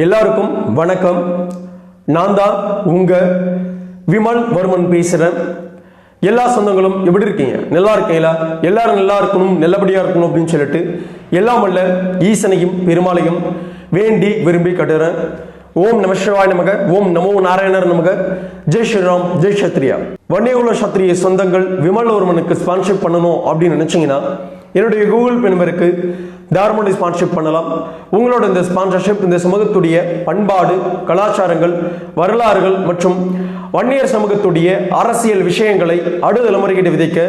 எல்லாருக்கும் வணக்கம். நான் தான் உங்க விமல் வர்மன் பேசுகிறேன் எல்லா சொந்தங்களும் எப்படி இருக்கீங்க? நல்லா இருக்கீங்களா? எல்லாரும் நல்லா இருக்கணும் நல்லபடியாக இருக்கணும் அப்படின்னு சொல்லிட்டு எல்லாம் வல்ல ஈசனையும் பெருமாளையும் வேண்டி விரும்பி கட்டுறேன். ஓம் நம சிவாய் நமக ஓம் நமோ நாராயணர் நமக. ஜெய் ஸ்ரீராம் ஜெய் சத்ரியா வன்னியகுல சத்திரிய சொந்தங்கள் விமல் வர்மனுக்கு ஸ்பான்சர் பண்ணணும் அப்படின்னு நினைச்சீங்கன்னா என்னுடைய கூகுள் பே நம்பருக்கு தாராளமாக ஸ்பான்ஷிப் பண்ணலாம். உங்களோட இந்த ஸ்பான்சர்ஷிப் இந்த சமூகத்துடைய பண்பாடு கலாச்சாரங்கள் வரலாறுகள் மற்றும் வன்னியர் சமூகத்துடைய அரசியல் விஷயங்களை அடுத்த தலைமுறைகிட்ட விதைக்க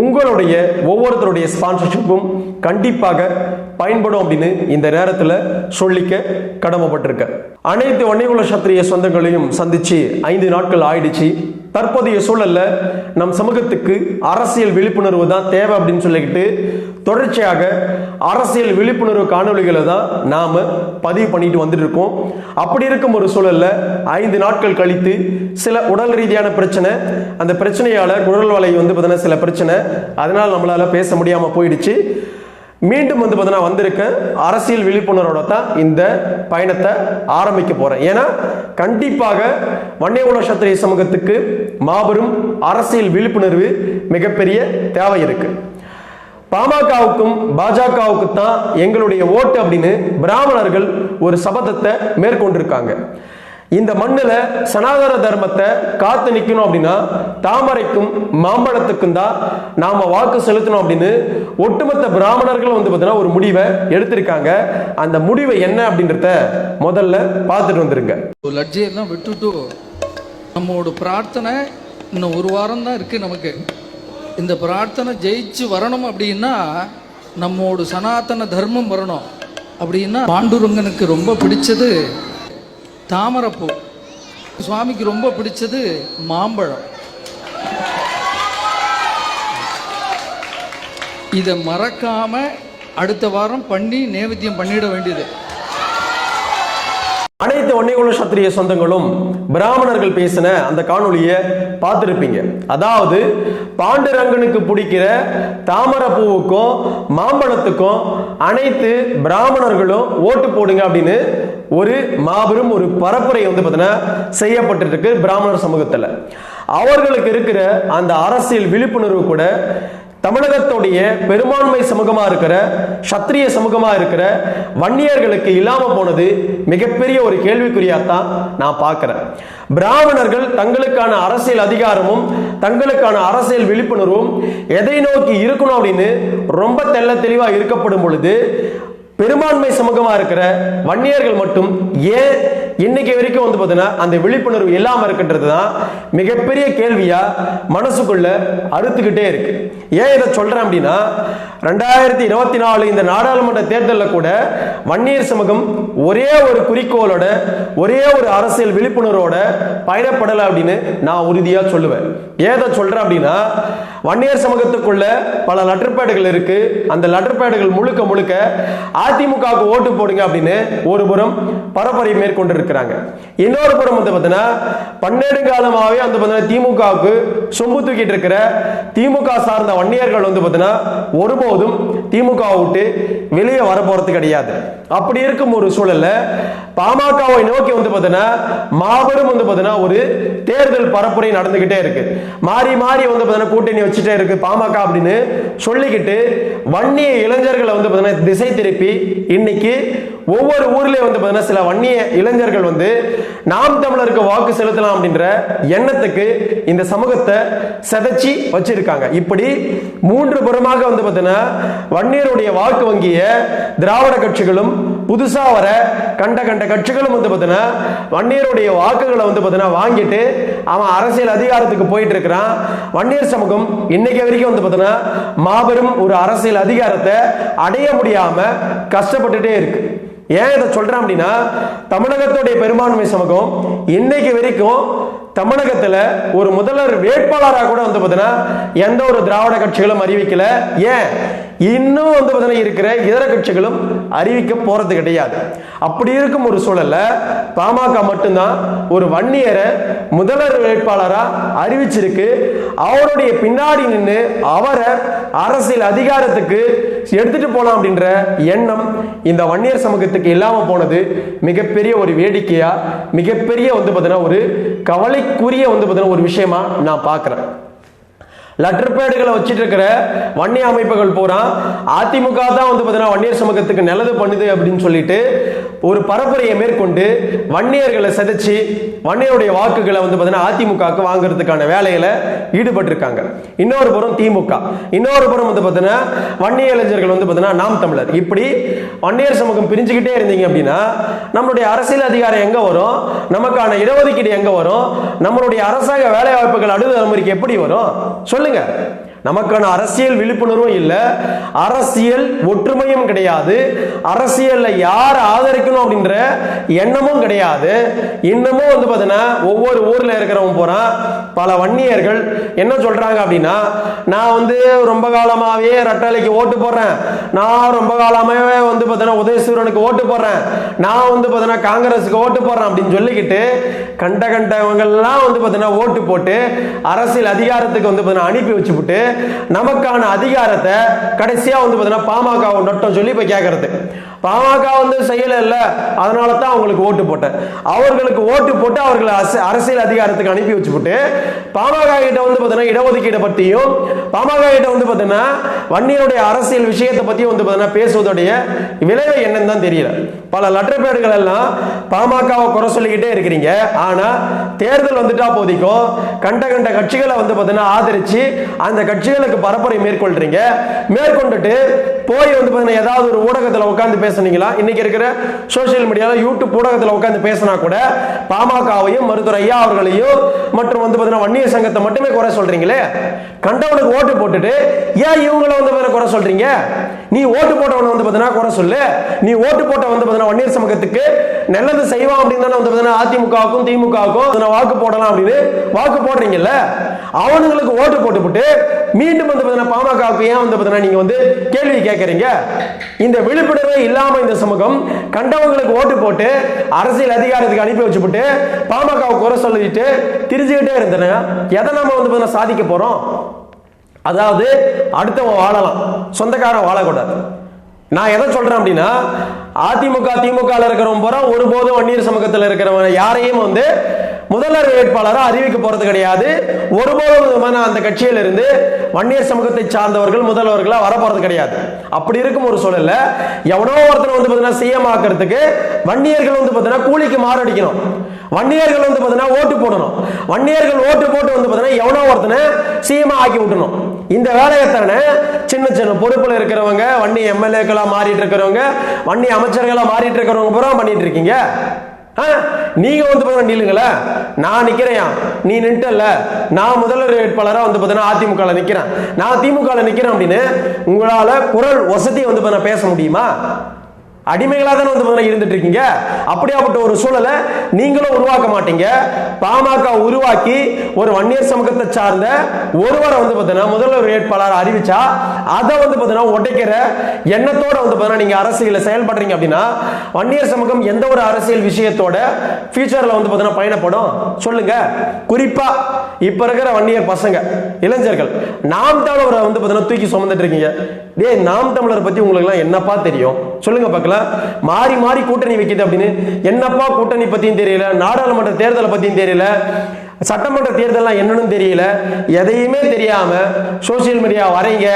உங்களுடைய ஒவ்வொருத்தருடைய ஸ்பான்சர்ஷிப்பும் கண்டிப்பாக பயன்படும் அப்படின்னு இந்த நேரத்தில் சொல்லிக்க கடமைப்பட்டிருக்க. அனைத்து வன்னியகுல சத்திரிய சொந்தங்களையும் சந்திச்சு ஐந்து நாட்கள் ஆயிடுச்சு. தற்போதைய சூழல்ல நம் சமூகத்துக்கு அரசியல் விழிப்புணர்வு தான் தேவை அப்படின்னு சொல்லிக்கிட்டு தொடர்ச்சியாக அரசியல் விழிப்புணர்வு காணொளிகளை தான் நாம பதிவு பண்ணிட்டு வந்துட்டு இருக்கோம். அப்படி இருக்கும் ஒரு சூழல்ல ஐந்து நாட்கள் கழித்து சில உடல் ரீதியான பிரச்சனை அந்த பிரச்சனையால குரல் வலை வந்து பார்த்தீங்கன்னா சில பிரச்சனை அதனால நம்மளால பேச முடியாம போயிடுச்சு. மீண்டும் வந்து பார்த்தீங்கன்னா வந்திருக்கேன் அரசியல் விழிப்புணர்வோட தான் இந்த பயணத்தை ஆரம்பிக்க போகிறேன் ஏன்னா கண்டிப்பாக வன்னியகுல சத்திரிய சமூகத்துக்கு மாபெரும் அரசியல் விழிப்புணர்வு மிகப்பெரிய தேவை இருக்கு. பாமகவுக்கும் பாஜகவுக்கு தான் எங்களுடைய ஓட்டு அப்படின்னு பிராமணர்கள் ஒரு சபதத்தை மேற்கொண்டிருக்காங்க. இந்த மண்ணில் சனாதன தர்மத்தை காத்து நிற்கணும் அப்படின்னா தாமரைக்கும் மாம்பழத்துக்கும் தான் நாம் வாக்கு செலுத்தணும் அப்படின்னு ஒட்டுமொத்த பிராமணர்கள் வந்து பார்த்தீங்கன்னா ஒரு முடிவை எடுத்திருக்காங்க. அந்த முடிவை என்ன அப்படின்றத முதல்ல பார்த்துட்டு வந்துருங்க. லட்சியெல்லாம் விட்டுட்டு நம்மோட பிரார்த்தனை இன்னும் ஒரு வாரம் தான் இருக்குது நமக்கு. இந்த பிரார்த்தனை ஜெயிச்சு வரணும் அப்படின்னா நம்மோட சனாதன தர்மம் வரணும். அப்படின்னா பாண்டுரங்கனுக்கு ரொம்ப பிடிச்சது தாமரைப்பூ. சுவாமிக்கு ரொம்ப பிடிச்சது மாம்பழம். இதை மறக்காம அடுத்த வாரம் பண்ணி நேவேத்தியம் பண்ணிட வேண்டியது. அனைத்து ஒன்னைகுல சத்திரிய சொந்தங்களும் பிராமணர்கள் பேசின அந்த காணொலியை பார்த்துருப்பீங்க. அதாவது பாண்டுரங்கனுக்கு பிடிக்கிற தாமரை பூவுக்கும் மாம்பழத்துக்கும் அனைத்து பிராமணர்களும் ஓட்டு போடுங்க அப்படின்னு ஒரு மாபெரும் ஒரு பரப்புரை வந்து பார்த்தீங்கன்னா செய்யப்பட்டிருக்கு பிராமணர் சமூகத்தில். அவர்களுக்கு இருக்கிற அந்த அரசியல் விழிப்புணர்வு கூட தமிழகத்துடைய பெரும்பான்மை சமூகமா இருக்கிற சத்திரிய சமூகமா இருக்கிற வன்னியர்களுக்கு இல்லாம போனது மிகப்பெரிய ஒரு கேள்விக்குறியாத்தான் நான் பார்க்கிறேன். பிராமணர்கள் தங்களுக்கான அரசியல் அதிகாரமும் தங்களுக்கான அரசியல் விழிப்புணர்வும் எதை நோக்கி இருக்கணும் அப்படின்னு ரொம்ப தெள்ள தெளிவா இருக்கப்படும் பொழுது பெரும்பான்மை சமூகமா இருக்கிற வன்னியர்கள் மட்டும் ஏன் இன்னைக்கு வரைக்கும் வந்து பார்த்தீங்கன்னா அந்த விழிப்புணர்வு இல்லாமல் இருக்கின்றது தான் மிகப்பெரிய கேள்வியா மனசுக்குள்ள அறுத்துக்கிட்டே இருக்கு. ஏன் இதை சொல்றேன் அப்படின்னா ரெண்டாயிரத்தி இருபத்தி நாலு இந்த நாடாளுமன்ற தேர்தலில் கூட வன்னியர் சமூகம் ஒரே ஒரு குறிக்கோளோட ஒரே ஒரு அரசியல் விழிப்புணர்வோட பயணப்படலை அப்படின்னு நான் உறுதியாக சொல்லுவேன். ஏதை சொல்றேன் அப்படின்னா வன்னியர் சமூகத்துக்குள்ள பல லெட்டர்பேடுகள் இருக்கு. அந்த லெட்டர்பேடுகள் முழுக்க முழுக்க அதிமுகவுக்கு ஓட்டு போடுங்க அப்படின்னு ஒரு புறம் பரப்புரை மேற்கொண்டிருக்கிறாங்க. இன்னொரு புறம் வந்து பார்த்தீங்கன்னா பன்னெண்டு காலமாகவே வந்து பார்த்தீங்கன்னா திமுகவுக்கு சொம்பு தூக்கிட்டு இருக்கிற திமுக சார்ந்த வன்னியர்கள் வந்து பார்த்தீங்கன்னா ஒருபோதும் திமுக விட்டு வெளியே வர கிடையாது. அப்படி இருக்கும் ஒரு சூழல்ல பாமகவை நோக்கி வந்து பார்த்தீங்கன்னா மாபெரும் வந்து பார்த்தீங்கன்னா ஒரு தேர்தல் பரப்புரை நடந்துகிட்டே இருக்கு. மாறி மாறி வந்து பார்த்தீங்கன்னா கூட்டணி வச்சுட்டே இருக்கு பாமக அப்படின்னு சொல்லிக்கிட்டு வன்னிய இளைஞர்களை வந்து பார்த்தீங்கன்னா திசை திருப்பி இன்னைக்கு ஒவ்வொரு ஊர்லயும் வந்து பார்த்தீங்கன்னா சில வன்னிய இளைஞர்கள் வந்து நாம் தமிழருக்கு வாக்கு செலுத்தலாம் அப்படின்ற எண்ணத்துக்கு இந்த சமூகத்தை செதைச்சி வச்சிருக்காங்க. இப்படி மூன்று புறமாக வந்து பார்த்தீங்கன்னா வன்னியருடைய வாக்கு வங்கிய திராவிட கட்சிகளும் புதுசா வர கண்ட கண்ட கட்சிகளும் வந்து பார்த்தீங்கன்னா வன்னியருடைய வாக்குகளை வந்து பார்த்தீங்கன்னா வாங்கிட்டு அவன் அரசியல் அதிகாரத்துக்கு போயிட்டு இருக்கிறான். வன்னியர் சமூகம் இன்னைக்கு வரைக்கும் வந்து பார்த்தீங்கன்னா மாபெரும் ஒரு அரசியல் அதிகாரத்தை அடைய முடியாம கஷ்டப்பட்டுட்டே இருக்கு. ஏன் இதை சொல்றேன் அப்படின்னா தமிழகத்துடைய பெரும்பான்மை சமூகம் இன்னைக்கு வரைக்கும் தமிழகத்துல ஒரு முதல்வர் வேட்பாளராக கூட வந்து பார்த்தீங்கன்னா எந்த ஒரு திராவிட கட்சிகளும் அறிவிக்கல. ஏன்? இன்னும் வந்து பார்த்தீங்கன்னா இருக்கிற இதர கட்சிகளும் அறிவிக்க போறது கிடையாது. அப்படி இருக்கும் ஒரு சூழல்ல பாமக மட்டும்தான் ஒரு வன்னியரை முதல்வர் வேட்பாளரா அறிவிச்சிருக்கு. அவருடைய பின்னாடி நின்று அவரை அரசியல் அதிகாரத்துக்கு எடுத்துட்டு போலாம் அப்படின்ற எண்ணம் இந்த வன்னியர் சமூகத்துக்கு இல்லாம போனது மிகப்பெரிய ஒரு வேடிக்கையா மிகப்பெரிய வந்து பார்த்தீங்கன்னா ஒரு கவலைக்குரிய வந்து பார்த்தீங்கன்னா ஒரு விஷயமா நான் பார்க்கிறேன். லெட்டர் பேடுகளை வச்சிட்டு இருக்கிற வன்னிய அமைப்புகள் பூரா அதிமுக தான் வந்து பார்த்தீங்கன்னா வன்னியர் சமூகத்துக்கு நல்லது பண்ணுது அப்படின்னு சொல்லிட்டு ஒரு பரப்புரையை மேற்கொண்டு வன்னியர்களை சிதைச்சு வன்னியருடைய வாக்குகளை வந்து பார்த்தீங்கன்னா அதிமுகவுக்கு வாங்குறதுக்கான வேலையில ஈடுபட்டிருக்காங்க. இன்னொரு புறம் திமுக. இன்னொரு புறம் வந்து பார்த்தீங்கன்னா வன்னிய இளைஞர்கள் வந்து பார்த்தீங்கன்னா நாம் தமிழர். இப்படி வன்னியர் சமூகம் பிரிஞ்சுக்கிட்டே இருந்தீங்க அப்படின்னா நம்மளுடைய அரசியல் அதிகாரம் எங்க வரும்? நமக்கான இடஒதுக்கீடு எங்க வரும்? நம்மளுடைய அரசாங்க வேலை வாய்ப்புகள் அடுத்த தலைமுறைக்கு எப்படி வரும்? சொல்லு சொல்லுங்க நமக்கான அரசியல் விழிப்புணர்வும் இல்லை. அரசியல் ஒற்றுமையும் கிடையாது. அரசியலில் யார் ஆதரிக்கணும் அப்படின்ற எண்ணமும் கிடையாது. இன்னமும் வந்து பார்த்தீங்கன்னா ஒவ்வொரு ஊரில் இருக்கிறவங்க போகிறான் பல வன்னியர்கள் என்ன சொல்கிறாங்க அப்படின்னா நான் வந்து ரொம்ப காலமாகவே ரட்டாலைக்கு ஓட்டு போடுறேன். நான் ரொம்ப காலமாகவே வந்து பார்த்தீங்கன்னா உதயசூரனுக்கு ஓட்டு போடுறேன். நான் வந்து பார்த்தீங்கன்னா காங்கிரஸுக்கு ஓட்டு போடுறேன் அப்படின்னு சொல்லிக்கிட்டு கண்ட கண்டவங்கள்லாம் வந்து பார்த்தீங்கன்னா ஓட்டு போட்டு அரசியல் அதிகாரத்துக்கு வந்து பார்த்தீங்கன்னா அனுப்பி வச்சுவிட்டு நமக்கான அதிகாரத்தை கடைசியா வந்து பார்த்தீங்கன்னா பாமக நட்டம் சொல்லி போய் கேட்கறது பாமக வந்து செய்யல இல்ல அதனால தான் அவங்களுக்கு ஓட்டு போட்டேன். அவர்களுக்கு ஓட்டு போட்டு அவர்களை அரசியல் அதிகாரத்துக்கு அனுப்பி வச்சு போட்டு பாமக கிட்ட வந்து பார்த்தீங்கன்னா இடஒதுக்கீடை பற்றியும் பாமக கிட்ட வந்து பார்த்தீங்கன்னா வன்னியருடைய அரசியல் விஷயத்தை பற்றியும் வந்து பார்த்தீங்கன்னா பேசுவதுடைய விளைவு என்னன்னு தான் தெரியல. பல லெட்டர் பேடுகள் எல்லாம் பாமகவை குறை சொல்லிக்கிட்டே இருக்கிறீங்க. ஆனா தேர்தல் வந்துட்டா போதிக்கும். கண்ட கண்ட கட்சிகளை வந்து பார்த்தீங்கன்னா ஆதரிச்சு அந்த கட்சிகளுக்கு பரப்புரை மேற்கொள்றீங்க. மேற்கொண்டுட்டு போய் வந்து பார்த்தீங்கன்னா ஏதாவது ஒரு ஊடகத்தில் உட்காந்து பேசுனீங்களா? இன்னைக்கு இருக்கிற சோசியல் மீடியாவில் யூடியூப் ஊடகத்தில் உட்காந்து பேசினா கூட பாமகவையும் மருத்துவர் ஐயா அவர்களையும் மற்றும் வந்து பார்த்தீங்கன்னா வன்னியர் சங்கத்தை மட்டுமே குறை சொல்றீங்களே? கண்டவனுக்கு ஓட்டு போட்டுட்டு ஏன் இவங்கள வந்து பார்த்தீங்கன்னா குறை சொல்றீங்க? நீ ஓட்டு போட்டவனை வந்து பார்த்தீங்கன்னா குறை சொல்லு. நீ ஓட்டு போட்ட வந்து பார்த்தீங்கன்னா வன்னியர் சமூகத்துக்கு நல்லது செய்வான் அப்படின்னு தானே வந்து பார்த்தீங்கன்னா அதிமுகவுக்கும் திமுகவுக்கும் அதுல வாக்கு போடலாம் அப்படின்னு வாக்கு போடுறீங்கல்ல? அவனுங்களுக்கு ஓட்டு போட்டு போட்டு மீண்டும் வந்து பார்த்தீங்கன்னா பாமகவுக்கு ஏன் வந்து பார்த்தீங்கன்னா நீங்க வந்து கேள்வி கேட்கறீங்க? இந்த விழிப்புணர்வே இல்லாம இந்த சமூகம் கண்டவங்களுக்கு ஓட்டு போட்டு அரசியல் அதிகாரத்துக்கு அனுப்பி வச்சு போட்டு பாமகவுக்கு குறை சொல்லிட்டு திரிஞ்சுக்கிட்டே இருந்தேன் எதை நம்ம வந்து பார்த்தீங்கன்னா சாதிக்க போறோம்? அதாவது அடுத்தவன் வாழலாம். சொந்தக்காரன் வாழக்கூடாது. நான் எதை சொல்றேன் அப்படின்னா அதிமுக திமுக இருக்கிறவன் போற ஒருபோதும் வன்னியர் சமூகத்தில் இருக்கிறவன் யாரையும் வந்து முதல்வர் வேட்பாளராக அறிவிக்க போறது கிடையாது. ஒருபோதும் விதமான அந்த கட்சியில இருந்து வன்னியர் சமூகத்தை சார்ந்தவர்கள் முதல்வர்களா வர கிடையாது. அப்படி இருக்கும் ஒரு சூழல்ல எவனோ ஒருத்தர் வந்து பார்த்தீங்கன்னா சிஎம் ஆக்கிறதுக்கு வன்னியர்கள் வந்து பார்த்தீங்கன்னா கூலிக்கு மாரடிக்கணும். வன்னியர்கள் வந்து பார்த்தீங்கன்னா ஓட்டு போடணும். வன்னியர்கள் ஓட்டு போட்டு வந்து பார்த்தீங்கன்னா எவனோ ஒருத்தனை சிஎம் ஆக்கி விட்டணும். இந்த வேலையை தானே சின்ன சின்ன பொறுப்புல இருக்கிறவங்க வன்னி எம்எல்ஏக்களா மாறிட்டு இருக்கிறவங்க வன்னி அமைச்சர்களா மாறிட்டு இருக்கிறவங்க பூரா பண்ணிட்டு இருக்கீங்க ஆ? நீங்க வந்து பார்த்தீங்கன்னா நில்லுங்களேன் நான் நிக்கிறேன். நீ நின்ட்டல்ல. நான் முதல்வர் வேட்பாளராக வந்து பார்த்தீங்கன்னா அதிமுக நிக்கிறேன். நான் திமுக நிக்கிறேன் அப்படின்னு உங்களால குரல் வசதியை வந்து பேச முடியுமா? அடிமைகளாக தானே வந்து பார்த்தீங்கன்னா இருந்துட்டு இருக்கீங்க அப்படியாப்பட்ட ஒரு சூழலை நீங்களும் உருவாக்க மாட்டீங்க. பாமக உருவாக்கி ஒரு வன்னியர் சமூகத்தை சார்ந்த ஒருவரை வந்து பார்த்தீங்கன்னா முதல்வர் வேட்பாளர் அறிவிச்சா அதை வந்து பார்த்தீங்கன்னா உடைக்கிற எண்ணத்தோட வந்து பார்த்தீங்கன்னா நீங்க அரசியல செயல்படுறீங்க அப்படின்னா வன்னியர் சமூகம் எந்த ஒரு அரசியல் விஷயத்தோட ஃபியூச்சர்ல வந்து பார்த்தீங்கன்னா பயணப்படும்? சொல்லுங்க. குறிப்பா இப்ப இருக்கிற வன்னியர் பசங்க இளைஞர்கள் நாம் தமிழரை வந்து பார்த்தீங்கன்னா தூக்கி சுமந்துட்டு இருக்கீங்க டேய் நாம் தமிழரை பத்தி உங்களுக்கு எல்லாம் என்னப்பா தெரியும்? சொல்லுங்க பார்க்கலாம். மாறி மாறி கூட்டணி வைக்குது அப்படின்னு. என்னப்பா கூட்டணி பத்தியும் தெரியல நாடாளுமன்ற தேர்தலை பத்தியும் தெரியல சட்டமன்ற தேர்தல்லாம் என்னன்னு தெரியல எதையுமே தெரியாம சோசியல் மீடியா வரைங்க.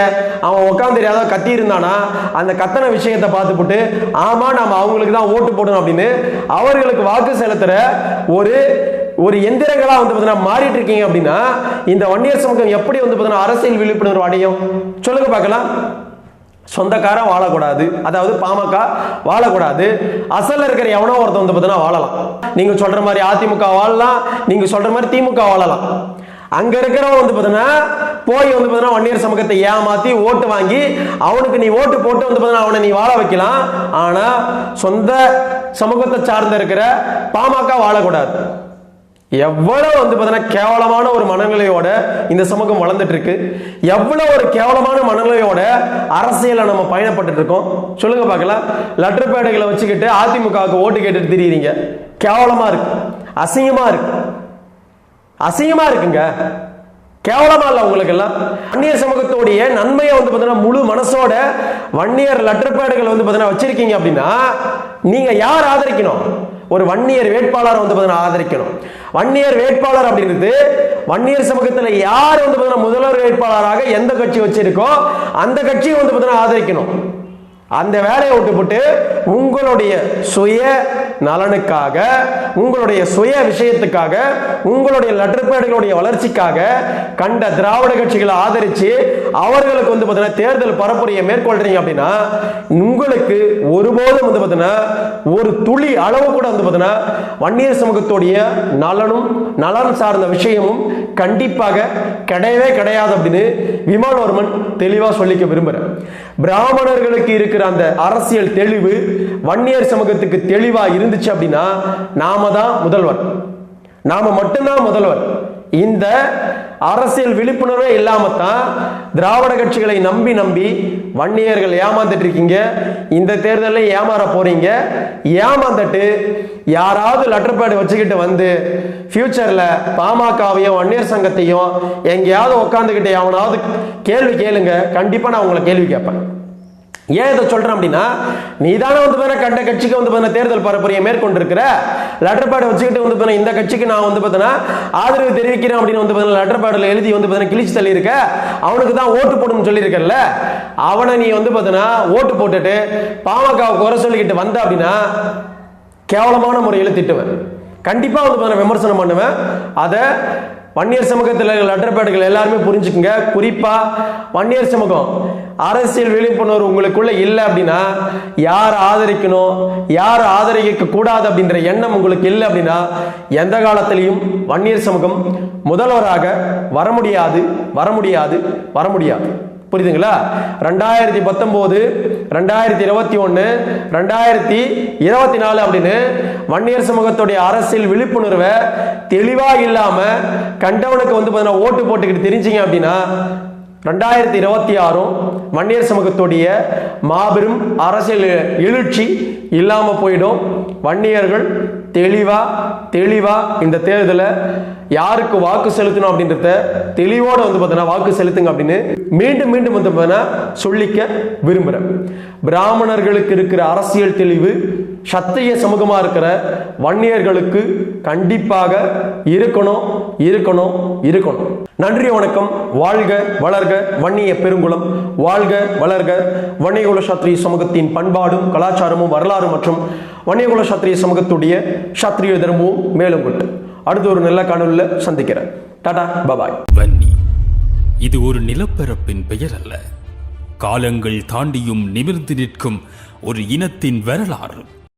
அவன் உட்காந்து தெரியாத கத்தி இருந்தானா அந்த கத்தன விஷயத்தை பார்த்துப்புட்டு ஆமா நாம அவங்களுக்கு தான் ஓட்டு போடணும் அப்படின்னு அவர்களுக்கு வாக்கு செலுத்துற ஒரு ஒரு எந்திரங்களா வந்து பார்த்தீங்கன்னா மாறிட்டு இருக்கீங்க அப்படின்னா இந்த வன்னியர் சமூகம் எப்படி வந்து பார்த்தீங்கன்னா அரசியல் விழிப்புணர்வு அடையும்? சொல்லுங்க பார்க்கலாம். சொந்தக்காரன் வாழக்கூடாது. அதாவது பாமக வாழக்கூடாது. அசல் இருக்கிற எவனோ ஒருத்தன் வந்து பார்த்தீங்கன்னா வாழலாம். நீங்க சொல்ற மாதிரி அதிமுக வாழலாம். நீங்க சொல்ற மாதிரி திமுக வாழலாம். அங்க இருக்கிறவன் வந்து பார்த்தீங்கன்னா போய் வந்து பார்த்தீங்கன்னா வன்னியர் சமூகத்தை ஏமாத்தி ஓட்டு வாங்கி அவனுக்கு நீ ஓட்டு போட்டு வந்து பார்த்தீங்கன்னா அவனை நீ வாழ வைக்கலாம். ஆனா சொந்த சமூகத்தை சார்ந்த இருக்கிற பாமக வாழக்கூடாது. எவ்வளவு வந்து பார்த்தீங்கன்னா கேவலமான ஒரு மனநிலையோட இந்த சமூகம் வளர்ந்துட்டு இருக்கு. எவ்வளவு ஒரு கேவலமான மனநிலையோட அரசியலை நம்ம பயணப்பட்டு இருக்கோம். சொல்லுங்க பார்க்கலாம். லெட்டர் பேடுகளை வச்சுக்கிட்டு அதிமுகவுக்கு ஓட்டு கேட்டுட்டு திரியுறீங்க. கேவலமா இருக்கு. அசிங்கமா இருக்கு. அசிங்கமா இருக்குங்க. கேவலமா இல்ல உங்களுக்கு எல்லாம் அந்நிய சமூகத்தோடைய நன்மையை வந்து பார்த்தீங்கன்னா முழு மனசோட வன்னியர் லெட்டர் பேடுகள் வந்து பார்த்தீங்கன்னா வச்சிருக்கீங்க அப்படின்னா நீங்க யார் ஆதரிக்கணும்? ஒரு வன்னியர் வேட்பாளரை வந்து பார்த்தீங்கன்னா ஆதரிக்கணும். வன்னியர் வேட்பாளர் அப்படின்றது வன்னியர் சமூகத்தில் யார் வந்து பார்த்தீங்கன்னா முதல்வர் வேட்பாளராக எந்த கட்சி வச்சிருக்கோ அந்த கட்சியை வந்து பார்த்தீங்கன்னா ஆதரிக்கணும். அந்த வேலையை விட்டுப்புட்டு உங்களுடைய சுய நலனுக்காக உங்களுடைய சுய விஷயத்துக்காக உங்களுடைய லெட்டர்பேடுகளுடைய வளர்ச்சிக்காக கண்ட திராவிட கட்சிகளை ஆதரிச்சு அவர்களுக்கு வந்து பார்த்தீங்கன்னா தேர்தல் பரப்புரையை மேற்கொள்றீங்க அப்படின்னா உங்களுக்கு ஒருபோதும் வந்து பார்த்தீங்கன்னா ஒரு துளி அளவு கூட வந்து பார்த்தீங்கன்னா வன்னியர் சமூகத்துடைய நலனும் நலன் சார்ந்த விஷயமும் கண்டிப்பாக கிடையவே கிடையாது அப்படின்னு விமானவர்மன் தெளிவாக சொல்லிக்க விரும்புகிறேன் பிராமணர்களுக்கு இருக்கிற அந்த அரசியல் தெளிவு வன்னியர் சமூகத்துக்கு தெளிவாக இருந்துச்சு அப்படின்னா நாம தான் முதல்வர். நாம மட்டும்தான் முதல்வர். இந்த அரசியல் விழிப்புணர்வே இல்லாம தான் திராவிட கட்சிகளை நம்பி நம்பி வன்னியர்கள் ஏமாந்துட்டு இருக்கீங்க இந்த தேர்தலில் ஏமாற போறீங்க. ஏமாந்துட்டு யாராவது லெட்டர் பேடு வச்சுக்கிட்டு வந்து ஃபியூச்சர்ல பாமகவையும் வன்னியர் சங்கத்தையும் எங்கேயாவது உட்காந்துக்கிட்டு எவனாவது கேள்வி கேளுங்க. கண்டிப்பா நான் உங்களை கேள்வி கேட்பேன். ஏன் இதை சொல்றேன் அப்படின்னா நீ தானே வந்து பார்த்தா கண்ட கட்சிக்கு வந்து பார்த்தா தேர்தல் பரப்புரையை மேற்கொண்டிருக்கிற லெட்டர் பேடை வச்சுக்கிட்டு வந்து பார்த்தா இந்த கட்சிக்கு நான் வந்து பார்த்தா ஆதரவு தெரிவிக்கிறேன் அப்படின்னு வந்து பார்த்தா லெட்டர் பேடில் எழுதி வந்து பார்த்தா கிழிச்சு தள்ளியிருக்க அவனுக்கு தான் ஓட்டு போடணும்னு சொல்லியிருக்கல அவனை நீ வந்து பார்த்தனா ஓட்டு போட்டுட்டு பாமகவை குறை சொல்லிக்கிட்டு வந்த அப்படின்னா கேவலமான முறையில் திட்டுவேன். கண்டிப்பாக வந்து பார்த்தா விமர்சனம் பண்ணுவேன். அதை வன்னியர் சமூகத்தில் லெட்டர் பேடுகள் எல்லாருமே புரிஞ்சுக்குங்க. குறிப்பாக வன்னியர் சமூகம். அரசியல் விழிப்புணர்வு உங்களுக்குள்ள இல்லை அப்படின்னா யார் ஆதரிக்கணும் யார் ஆதரிக்க கூடாது அப்படின்ற எண்ணம் உங்களுக்கு இல்லை அப்படின்னா எந்த காலத்திலையும் வன்னியர் சமூகம் முதல்வராக வர முடியாது வர முடியாது வர முடியாது. புரியுதுங்களா? ரெண்டாயிரத்தி பத்தொம்போது ரெண்டாயிரத்தி இருபத்தி ஒன்று ரெண்டாயிரத்தி இருபத்தி நாலு அப்படின்னு வன்னியர் சமூகத்துடைய அரசியல் விழிப்புணர்வை தெளிவாக இல்லாமல் கண்டவனுக்கு வந்து பார்த்தீங்கன்னா ஓட்டு போட்டுக்கிட்டு தெரிஞ்சிங்க அப்படின்னா ரெண்டாயிரத்தி இருபத்தி ஆறும் வன்னியர் சமூகத்துடைய மாபெரும் அரசியல் எழுச்சி இல்லாமல் போயிடும். வன்னியர்கள் தெளிவா தெளிவா இந்த தேர்தலை யாருக்கு வாக்கு செலுத்தணும் அப்படின்றத தெளிவோட வந்து பார்த்தீங்கன்னா வாக்கு செலுத்துங்க அப்படின்னு மீண்டும் மீண்டும் வந்து பார்த்தீங்கன்னா சொல்லிக்க விரும்புகிறேன் பிராமணர்களுக்கு இருக்கிற அரசியல் தெளிவு சத்திரிய சமூகமா இருக்கிற வன்னியர்களுக்கு கண்டிப்பாக இருக்கணும் இருக்கணும் இருக்கணும். நன்றி வணக்கம். வாழ்க வளர்க வன்னிய பெருங்குளம். வாழ்க வளர்க வன்னியகுல சத்திரிய சமூகத்தின் பண்பாடும் கலாச்சாரமும் வரலாறு மற்றும் வன்னியகுல சத்திரிய சமூகத்துடைய சத்திரிய தர்மமும் மேலும் கொண்டு அடுத்த ஒரு நல்ல காணொலியில் சந்திக்கிறேன். டாடா பபாய். வன்னி இது ஒரு நிலப்பரப்பின் பெயர் அல்ல காலங்கள் தாண்டியும் நிமிர்ந்து நிற்கும் ஒரு இனத்தின் வரலாறு.